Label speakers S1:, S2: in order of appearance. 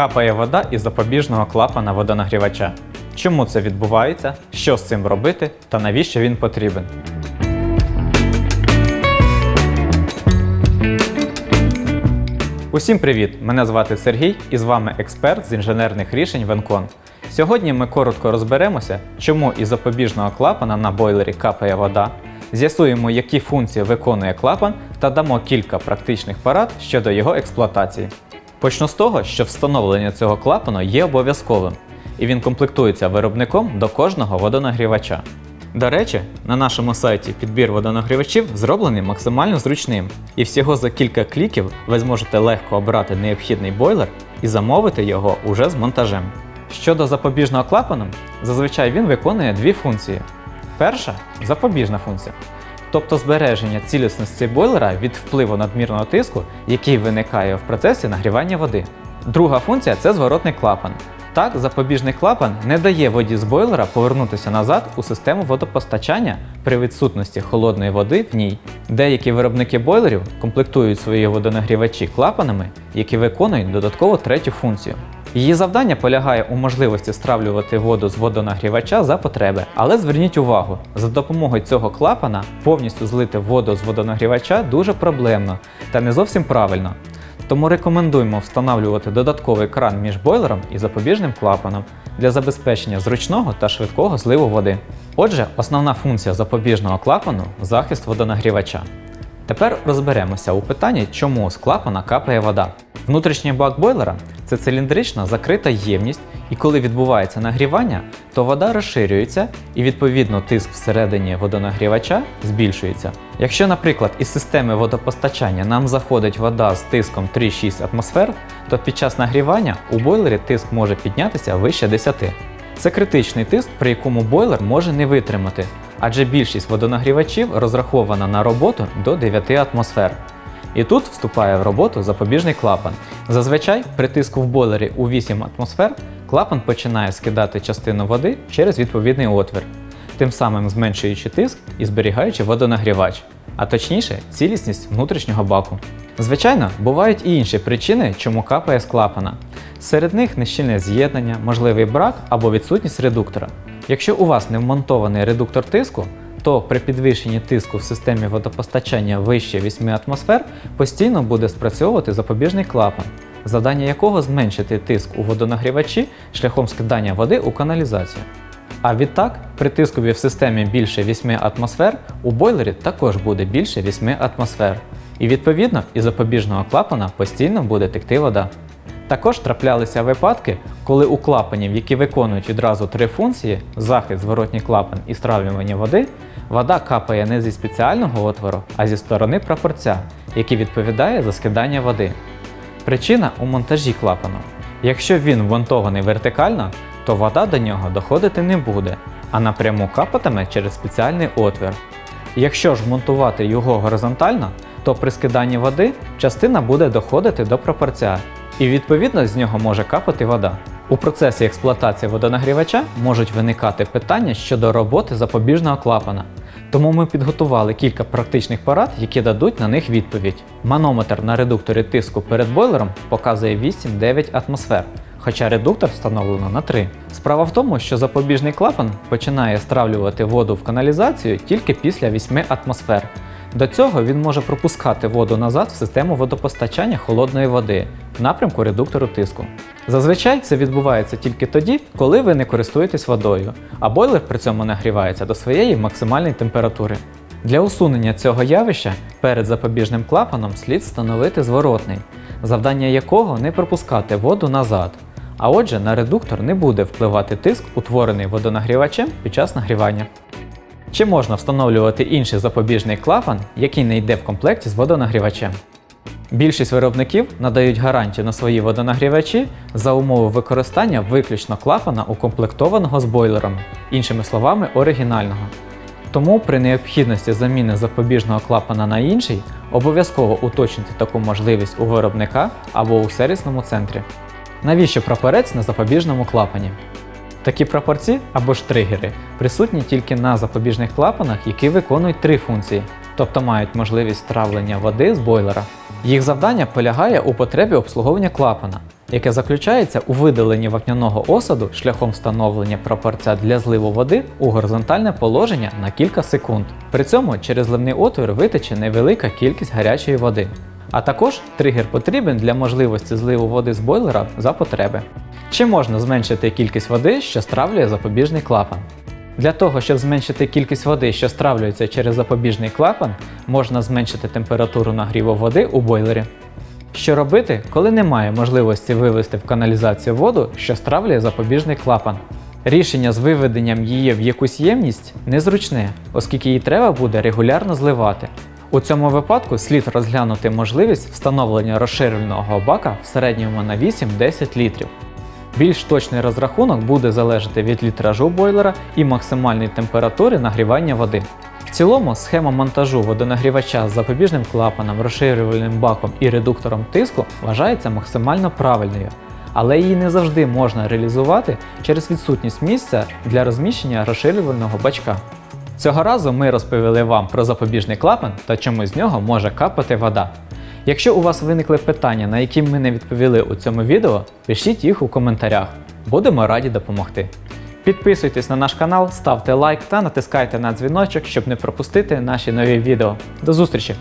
S1: капає вода із запобіжного клапана водонагрівача. Чому це відбувається, що з цим робити та навіщо він потрібен? Усім привіт! Мене звати Сергій і з вами експерт з інженерних рішень Венкон. Сьогодні ми коротко розберемося, чому із запобіжного клапана на бойлері капає вода, з'ясуємо, які функції виконує клапан та дамо кілька практичних порад щодо його експлуатації. Почну з того, що встановлення цього клапану є обов'язковим, і він комплектується виробником до кожного водонагрівача. До речі, на нашому сайті підбір водонагрівачів зроблений максимально зручним, і всього за кілька кліків ви зможете легко обрати необхідний бойлер і замовити його уже з монтажем. Щодо запобіжного клапану, зазвичай він виконує дві функції. Перша запобіжна функція, тобто збереження цілісності бойлера від впливу надмірного тиску, який виникає в процесі нагрівання води. Друга функція це зворотний клапан. Так, запобіжний клапан не дає воді з бойлера повернутися назад у систему водопостачання при відсутності холодної води в ній. Деякі виробники бойлерів комплектують свої водонагрівачі клапанами, які виконують додатково третю функцію. Її завдання полягає у можливості стравлювати воду з водонагрівача за потреби. Але зверніть увагу, за допомогою цього клапана повністю злити воду з водонагрівача дуже проблемно та не зовсім правильно. Тому рекомендуємо встановлювати додатковий кран між бойлером і запобіжним клапаном для забезпечення зручного та швидкого зливу води. Отже, основна функція запобіжного клапану захист водонагрівача. Тепер розберемося у питанні, чому з клапана капає вода. Внутрішній бак бойлера це циліндрична закрита ємність, і коли відбувається нагрівання, то вода розширюється і відповідно тиск всередині водонагрівача збільшується. Якщо, наприклад, із системи водопостачання нам заходить вода з тиском 3-6 атмосфер, то під час нагрівання у бойлері тиск може піднятися вище 10. Це критичний тиск, при якому бойлер може не витримати, адже більшість водонагрівачів розрахована на роботу до 9 атмосфер. І тут вступає в роботу запобіжний клапан. Зазвичай при тиску в бойлері у 8 атмосфер клапан починає скидати частину води через відповідний отвір, тим самим зменшуючи тиск і зберігаючи водонагрівач, а точніше цілісність внутрішнього баку. Звичайно, бувають і інші причини, чому капає з клапана. Серед них нещільне з'єднання, можливий брак або відсутність редуктора. Якщо у вас не вмонтований редуктор тиску, то при підвищенні тиску в системі водопостачання вище 8 атмосфер постійно буде спрацьовувати запобіжний клапан, завдання якого зменшити тиск у водонагрівачі шляхом скидання води у каналізацію. А відтак, при тискові в системі більше 8 атмосфер, у бойлері також буде більше 8 атмосфер. І відповідно із запобіжного клапана постійно буде текти вода. Також траплялися випадки, коли у клапанів, які виконують відразу три функції захист, зворотній клапан і стравлювання води, вода капає не зі спеціального отвору, а зі сторони прапорця, який відповідає за скидання води. Причина у монтажі клапану. Якщо він вмонтований вертикально, то вода до нього доходити не буде, а напряму капатиме через спеціальний отвір. Якщо ж монтувати його горизонтально, то при скиданні води частина буде доходити до прапорця, і відповідно з нього може капати вода. У процесі експлуатації водонагрівача можуть виникати питання щодо роботи запобіжного клапана. Тому ми підготували кілька практичних порад, які дадуть на них відповідь. Манометр на редукторі тиску перед бойлером показує 8-9 атмосфер, хоча редуктор встановлено на 3. Справа в тому, що запобіжний клапан починає стравлювати воду в каналізацію тільки після 8 атмосфер. До цього він може пропускати воду назад в систему водопостачання холодної води в напрямку редуктору тиску. Зазвичай це відбувається тільки тоді, коли ви не користуєтесь водою, а бойлер при цьому нагрівається до своєї максимальної температури. Для усунення цього явища перед запобіжним клапаном слід встановити зворотний, завдання якого не пропускати воду назад. А отже, на редуктор не буде впливати тиск, утворений водонагрівачем під час нагрівання. Чи можна встановлювати інший запобіжний клапан, який не йде в комплекті з водонагрівачем? Більшість виробників надають гарантію на свої водонагрівачі за умови використання виключно клапана, укомплектованого з бойлером, іншими словами, оригінального. Тому при необхідності заміни запобіжного клапана на інший обов'язково уточнити таку можливість у виробника або у сервісному центрі. Навіщо прапорець на запобіжному клапані? Такі прапорці або ж тригери присутні тільки на запобіжних клапанах, які виконують три функції, тобто мають можливість травлення води з бойлера. Їх завдання полягає у потребі обслуговування клапана. яке заключається у видаленні вапняного осаду шляхом встановлення прапорця для зливу води у горизонтальне положення на кілька секунд. При цьому через зливний отвір витече невелика кількість гарячої води. А також тригер потрібен для можливості зливу води з бойлера за потреби. Чи можна зменшити кількість води, що стравлює запобіжний клапан? Для того, щоб зменшити кількість води, що стравлюється через запобіжний клапан, можна зменшити температуру нагріву води у бойлері. Що робити, коли немає можливості вивести в каналізацію воду, що стравлює запобіжний клапан? Рішення з виведенням її в якусь ємність незручне, оскільки її треба буде регулярно зливати. У цьому випадку слід розглянути можливість встановлення розширеного бака в середньому на 8-10 літрів. Більш точний розрахунок буде залежати від літражу бойлера і максимальної температури нагрівання води. В цілому схема монтажу водонагрівача з запобіжним клапаном, розширювальним баком і редуктором тиску вважається максимально правильною, але її не завжди можна реалізувати через відсутність місця для розміщення розширювального бачка. Цього разу ми розповіли вам про запобіжний клапан та чому з нього може капати вода. Якщо у вас виникли питання, на які ми не відповіли у цьому відео, пишіть їх у коментарях. Будемо раді допомогти. Підписуйтесь на наш канал, ставте лайк та натискайте на дзвіночок, щоб не пропустити наші нові відео. До зустрічі!